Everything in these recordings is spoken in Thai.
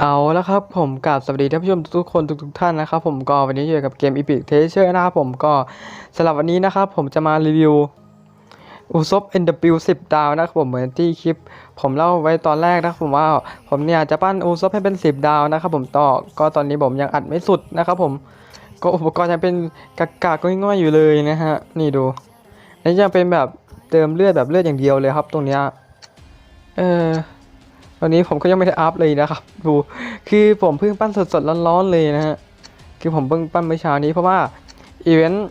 เอาแล้วครับผมกราบสวัสดีท่านผู้ชมทุกคนทุกๆท่านนะครับผมก็วันนี้อยู่กับเกม Epic Treasure นะครับผมก็สำหรับวันนี้นะครับผมจะมารีวิวอุซบ NW 10 ดาวนะครับผมเหมือนที่คลิป ผมเล่าไว้ตอนแรกนะครับผมว่าผมเนี่ยจะปั้นอุซบให้เป็น 10 ดาวนะครับผมต่อก็ตอนนี้ผมยังอัดไม่สุดนะครับผมก็อุปกรณ์ยังเป็นกากๆก็ง่อยๆอยู่เลยนะฮะนี่ดูนี่ยังเป็นแบบเติมเลือดแบบเลือดอย่างเดียวเลยครับตรงเนี้ยเออ ตอนนี้ผมก็ยังไม่ได้อัพเลยนะครับ ดูคือผมเพิ่งปั้นสดๆร้อนๆเลยนะฮะคือผมเพิ่งปั้นเมื่อเช้านี้เพราะว่าอีเวนต์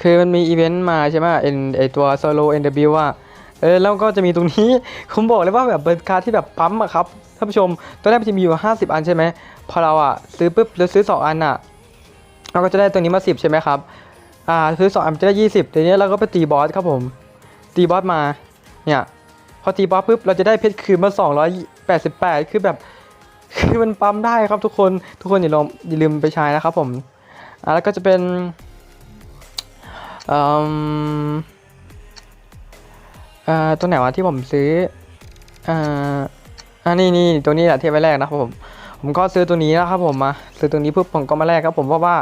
คือมันมีอีเวนต์มาใช่ไหมเอ็นไอตัวโซโล NW ว่าเออแล้วก็จะมีตรงนี้ผมบอกเลยว่าแบบเป็นการดที่แบบปั๊มอะครับท่านผู้ชมตอนแรกมันจะมีอยู่ 50 อันใช่ไหมพอเราอะซื้อปุ๊บเราซื้อ 2 อันอะเราก็จะได้ตัวนี้มา 10 ใช่ไหมครับอ่าซื้อ 2อันมันจะได้ 20ทีนี้เราก็ไปตีบอสครับผมตีบอสมาเนี่ย พอตีบอสปุ๊บเราจะได้เพชรคืนมา 288 คือแบบคือมันปั๊มได้ครับทุกคนทุกคนอย่าลืมอย่าลืมไปใช้นะครับผมอ่าแล้วก็จะเป็นอ่าตัวไหนวะที่ผมซื้ออ่าอ่านี่นี่ตัวนี้แหละเที่ไว้แรกนะครับผมผมก็ซื้อตัวนี้นะครับผมมาซื้อตัวนี้ปุ๊บผมก็มาแลกครับผมเพราะว่า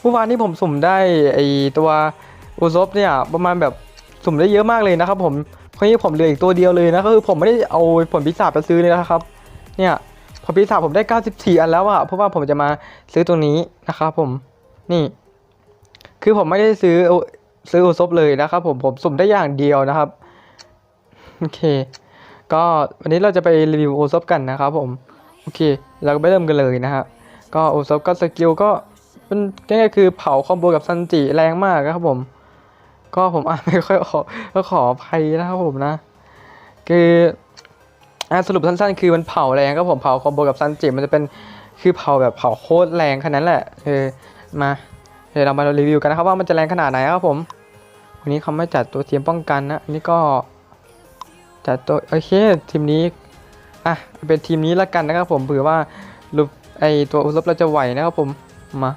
เมื่อวานนี้ผมสุ่มได้ไอตัวอุซบเนี่ยประมาณแบบสุ่มได้เยอะมากเลยนะครับผม เพราะนี้ผมเหลืออีกตัวเดียวเลยนะก็คือผมไม่ได้เอาผลพิศาจไปซื้อเลยนะครับ เนี่ยผลพิศาจผมได้ 94 อันแล้วอะเพราะว่าผมจะมาซื้อตัวนี้นะครับผมนี่ คือผมไม่ได้ซื้อซื้ออุซบเลยนะครับผมผมสุ่มได้อย่างเดียวนะครับโอเค ก็วันนี้เราจะไปรีวิวโอซบกันนะครับผมโอเค เราก็ไปเริ่มกันเลยนะฮะก็โอซบก็สกิลก็มันง่ายๆคือเผาคอมโบกับซันจิแรงมากนะครับผม ก็ผมอ่านไม่ค่อยออกก็ขออภัยนะครับผมนะ คืออะสรุปสั้นๆ คือมันเผาแรงครับผมเผาคอมโบกับซันจิมันจะเป็นคือเผาแบบเผาโคตรแรงขนาดนั้นแหละเออมาเดี๋ยวเรามารีวิวกันนะครับว่ามันจะแรงขนาดไหนครับผมวันนี้เขาไม่จัดตัวทีมป้องกันนะอันนี้ก็จัดตัวโอเคทีมนี้อะเป็นทีมนี้ละกันนะครับผมเผื่อว่ารูปไอตัวอุซบเราจะไหวนะครับผมมา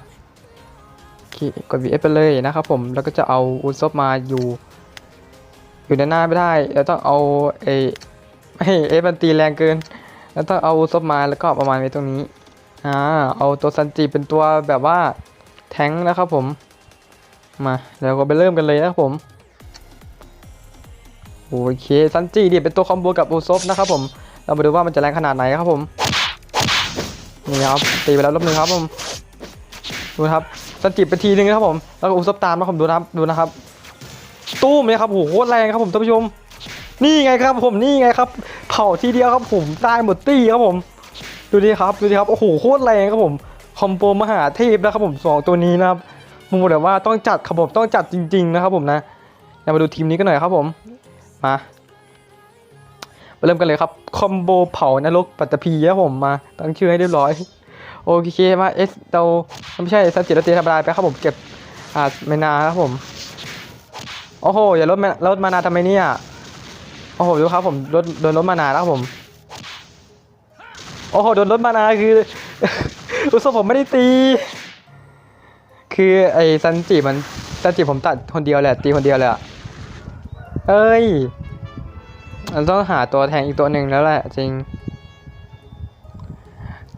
เคกด VS ไปเลยนะครับผมแล้วก็จะเอาอุซบมาอยู่ อยู่ด้านหน้าไม่ได้แล้วต้องเอาเอไม่เอฟมันตีแรงเกิน แล้วต้องเอาอุซบมาแล้วก็ประมาณไว้ตรงนี้อ่าเอาตัวซันจิเป็นตัวแบบว่าแทงนะครับผมมาแล้วก็ไปเริ่มกันเลยนะครับผมโอเคซันจิดิเป็นตัวคอมโบกับอุซบนะครับผมเรามาดูว่ามันจะแรงขนาดไหนครับผมนี่ครับตีไปแล้วรอบนึงครับผมดูครับ สันจิบไปทีนึงนะครับผม แล้วก็อุซับตามนะผมดูนะครับดูนะครับ ตู้มเนี่ยครับโหโคตรแรงครับผมท่านผู้ชม นี่ไงครับผมนี่ไงครับ เผาทีเดียวครับผมตายหมดตี้ครับผม ดูดิครับดูดิครับโอ้โหโคตรแรงครับผมคอมโบมหาเทพนะครับผมสองตัวนี้นะครับผมบอกเลยว่าต้องจัดครับผมต้องจัดจริง ๆ นะครับผมนะเรามาดูทีมนี้กันหน่อยครับผมมามาเริ่มกันเลยครับคอมโบเผานรกปัตตภีครับผมมาตั้งชื่อให้เรียบร้อย โอเคมาเอสเราไม่ใช่สันจิตเราเตธรรมดาไปครับผมเก็บอ่าเมนาครับผม โอ้โหอย่าลดมาลดมานาทำไมเนี่ยโอ้โหดูครับผมลดโดนลดมานาแล้วครับผม โอ้โหโดนลดมานาคือรู้สึกผมไม่ได้ตี คือไอ้ซันจิมันซันจิผมตัดคนเดียวแหละตีคนเดียวเลยอะเอ้ยเราต้องหาตัวแทนอีกตัวหนึ่งแล้วแหละจริง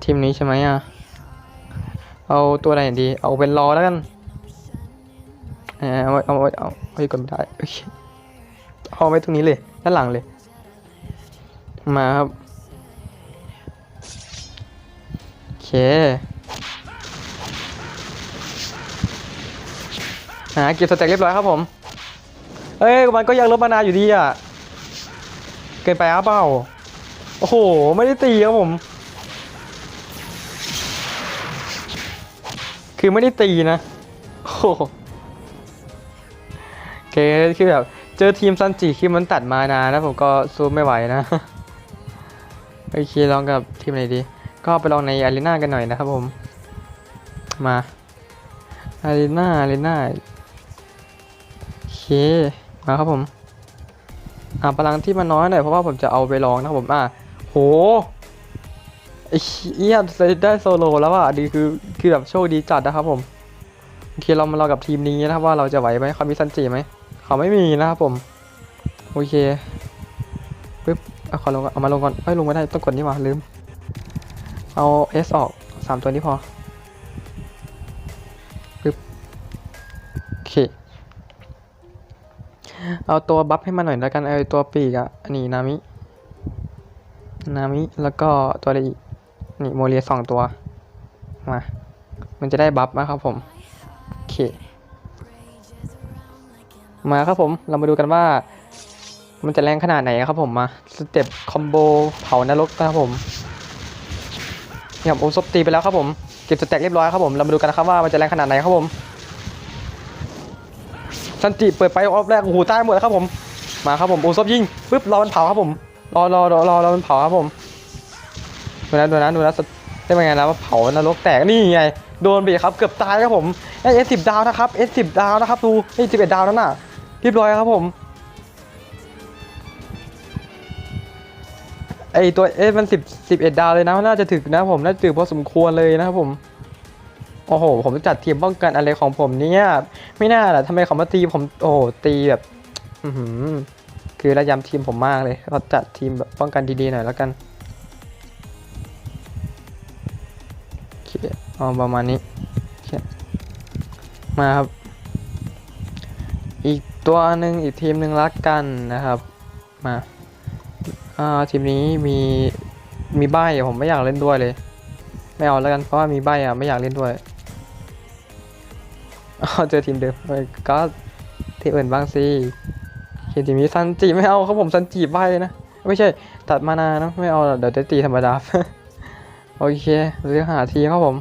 ทีมนี้ใช่ไหมอะ เอาตัวไหนดี เอาเป็นรอแล้วกันเออเอาเอาเอาไว้ก่อนไม่ได้โอเคเอาไว้ตรงนี้เลย ด้านหลังเลย มาครับ โอเคอ่าเก็บสแต็กเรียบร้อยครับผม เอ้ย มันก็ยังลบมานาอยู่ดีอะ เกินไปอะเปล่า โอ้โห ไม่ได้ตีครับผม คือไม่ได้ตีนะโอ้โหโอเคคือแบบ เจอทีมซันจิคือมันตัดมานานะผมก็สู้ไม่ไหวนะ โอเคลองกับทีมไหนดี ก็ไปลองในอารีนากันหน่อยนะครับผม มาอารีนาอารีนาโอเคมาครับผม อ่าพลังที่มันน้อยหน่อยเพราะว่าผมจะเอาไปลองนะครับผม อ่าโห ไอ้เหี้ยได้โซโลแล้วอะดีคือคือแบบโชคดีจัดนะครับผมโอเคเรามาเรากับทีมนี้นะครับว่าเราจะไหวไหมเขามีซันจิไหมเขาไม่มีนะครับผมโอเคปึ๊บเอาขอลงก่อนเอามาลงก่อนเอ้ยลงไม่ได้ต้องกดนี่ว่าลืม เอา S อสออกสามตัวนี้พอปึ๊บโอเคเอาตัวบัฟให้มันหน่อยแล้วกันไอตัวปีกอะนนี้นามินามิแล้วก็ตัวอะไรอีก นี่โมเรียสองตัว มา มันจะได้บัฟนะครับผม โอเค มาครับผม เรามาดูกันว่า มันจะแรงขนาดไหนครับผม มา สเต็ปคอมโบเผานรกนะครับผมเนี่ยผมซบตีไปแล้วครับผม เก็บสแต็กเรียบร้อยครับผม เรามาดูกันนะครับว่ามันจะแรงขนาดไหนครับผมซันจิเปิดไปออฟแรกโอ้โหตายหมดแล้วครับผม มาครับผมโอซบยิง ปึ๊บรอมันเผาครับผม รอรอรอรอรอมันเผาครับผม ดูนะดูนะดูนะได้เป็นไงแล้วว่าเผานรกแตกนี่ไงโดนไปครับเกือบตายครับผมเอสสิบดาวนะครับเอสสิบดาวนะครับดูเอสิบเอ็ดดาวนั่นน่ะเรียบร้อยครับผมไอตัวเอสมันสิบสิบเอ็ดดาวเลยนะน่าจะถึงนะผมน่าจะถึงพอสมควรเลยนะครับผมโอ้โห ผมจัดทีมป้องกันอะไรของผมเนี่ยไม่น่าล่ะทำไมเขามาตีผมโอ้โหตีแบบอือหือคือระยำทีมผมมากเลยเราจัดทีมแบบป้องกันดีๆหน่อยแล้วกัน เอาประมาณนี้มาครับ อีกตัวหนึ่งอีกทีมหนึ่งรักกันนะครับมาอ่าทีมนี้มีมีใบผมไม่อยากเล่นด้วยเลย ไม่เอาแล้วกันเพราะว่ามีใบอะไม่อยากเล่นด้วยอ๋อเจอทีมเดิมเฮ้ยก็ทีมอื่นบ้างสิเขียนทีมนี้ซันจิไม่เอาครับผมซันจิใบเลยนะไม่ใช่ตัดมานานะไม่เอาเดี๋ยวจะตีธรรมดาโอเคเลือกหาทีครับผม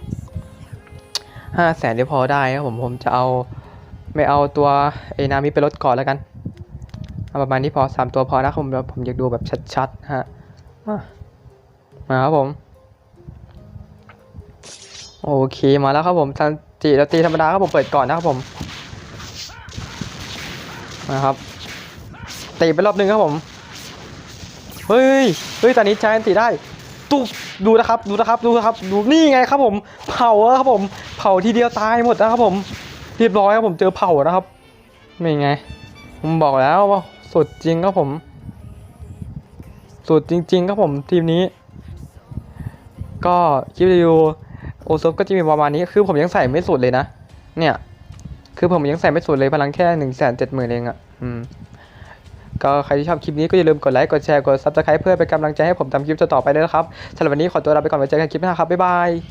ห้าแสนเดี๋ยวพอได้ครับผมผมจะเอาไม่เอาตัวไอ้นามิไปลดก่อนแล้วกันเอาประมาณนี้พอสามตัวพอนะครับผมเดี๋ยวผมอยากดูแบบชัดๆฮะมามาครับผม โอเคมาแล้วครับผมซันจิเราตีธรรมดาครับผมเปิดก่อนนะครับผมนะครับตีไปรอบหนึ่งครับผม เฮ้ยเฮ้ยตอนนี้ใช้ตีได้ ตุ๊บดูนะครับดูนะครับดูนะครับดูนี่ไงครับผมเผาแล้วครับผมเผาทีเดียวตายหมดนะครับผม เรียบร้อยครับผมเจอเผานะครับ ไม่ไง ผมบอกแล้วว่าสุดจริงครับผมสุดจริง ๆ ครับผมทีมนี้ ก็คลิปรีวิวโอซบก็จะมีประมาณนี้คือผมยังใส่ไม่สุดเลยนะ เนี่ย คือผมยังใส่ไม่สุดเลยพลังแค่หนึ่งแสนเจ็ดหมื่นเองอะ่ะอืม ก็ใครที่ชอบคลิปนี้ก็อย่าลืมกดไลค์ กดแชร์ กดซับสไครป์เพื่อเป็นกำลังใจให้ผมทำคลิปต่อๆไปด้วยนะครับสำหรับวันนี้ขอตัวลาไปก่อนไว้เจอกันคลิปหน้าครับ บ๊ายบาย